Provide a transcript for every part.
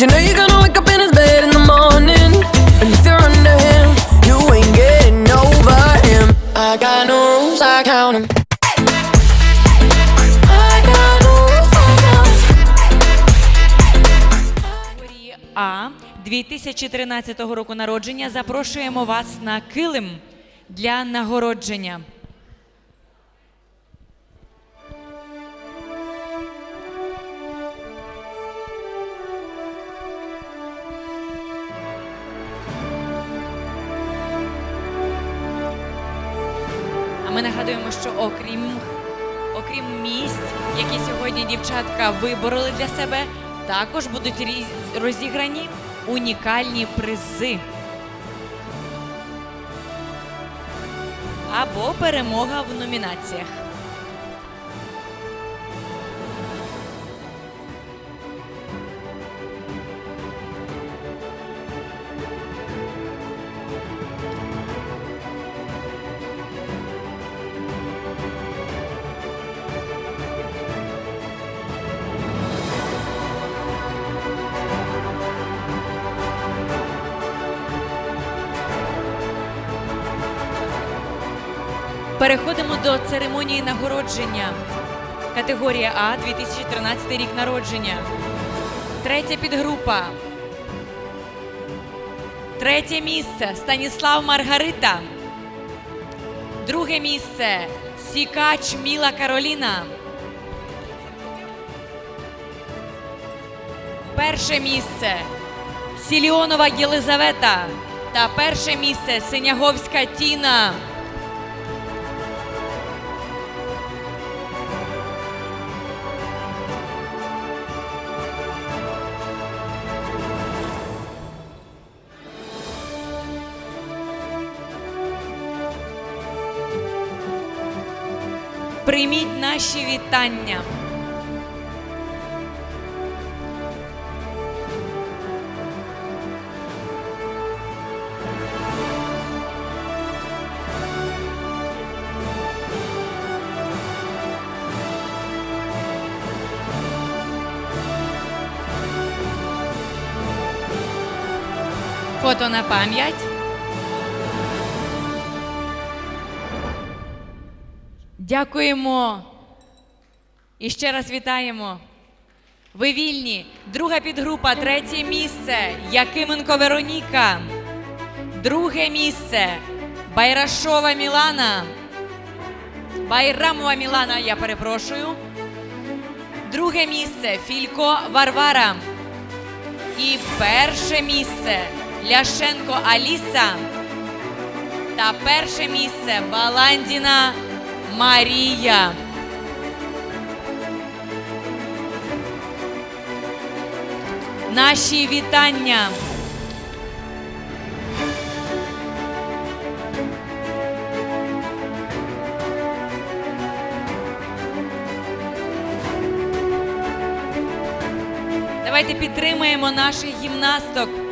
You know you're gonna wake up in his bed in the morning. And if you're under him, you ain't getting over him. I got no rules, I count 'em. I got no rules, I count 'em. категорії А 2013 року народження запрошуємо вас на килим для нагородження. Ми нагадуємо, що окрім, окрім місць, які сьогодні дівчатка вибороли для себе, також будуть різ- розіграні унікальні призи. Або перемога в номінаціях. Переходимо до церемонії нагородження. Категорія А 2013 рік народження. Третя підгрупа. Третє місце Станіслав Маргарита. Друге місце Сікач Міла Кароліна. Перше місце Сіліонова Єлизавета. Та перше місце Синяговська Тіна. Прийміть наші вітання. Фото на пам'ять. Дякуємо і ще раз вітаємо. Ви вільні. Друга підгрупа, третє місце. Якименко Вероніка. Друге місце. Байрашова Мілана. Байрамова Мілана, я перепрошую. Друге місце Філько Варвара. І перше місце Ляшенко Аліса. Та перше місце Баландіна Марія. Наші вітання. Давайте підтримаємо наших гімнасток.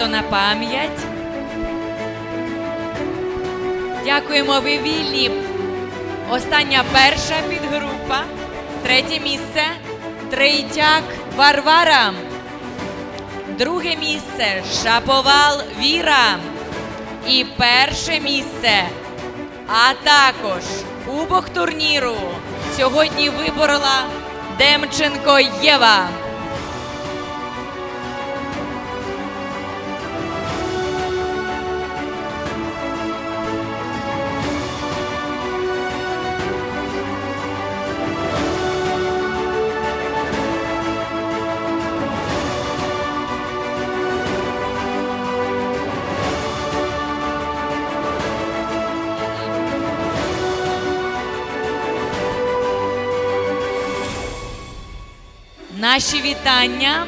Фото на пам'ять. Дякуємо, ви вільні. Остання перша підгрупа. Третє місце Третяк Варвара. Друге місце Шаповал Віра. І перше місце. А також кубок турніру сьогодні виборола Демченко Єва. Наші вітання.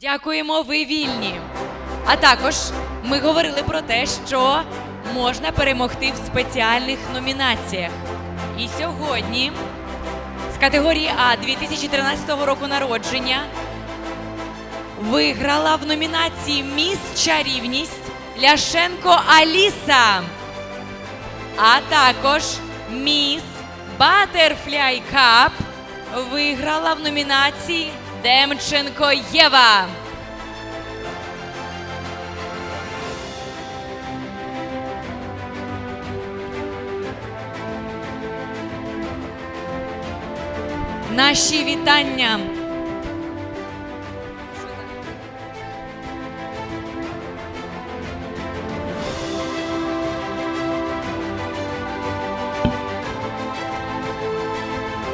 Дякуємо, ви вільні. А також ми говорили про те, що можна перемогти в спеціальних номінаціях. І сьогодні з категорії А 2013 року народження виграла в номінації Міс Чарівність Ляшенко Аліса. А також Міс Butterfly Cup виграла в номінації Демченко Єва. Наші вітання.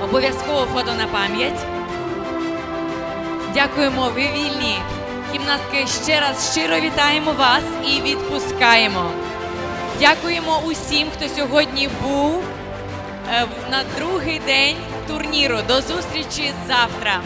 Обов'язково фото на пам'ять. Дякуємо, ви вільні. Гімнастки, ще раз щиро вітаємо вас і відпускаємо. Дякуємо усім, хто сьогодні був е, на другий день турніру. До зустрічі завтра.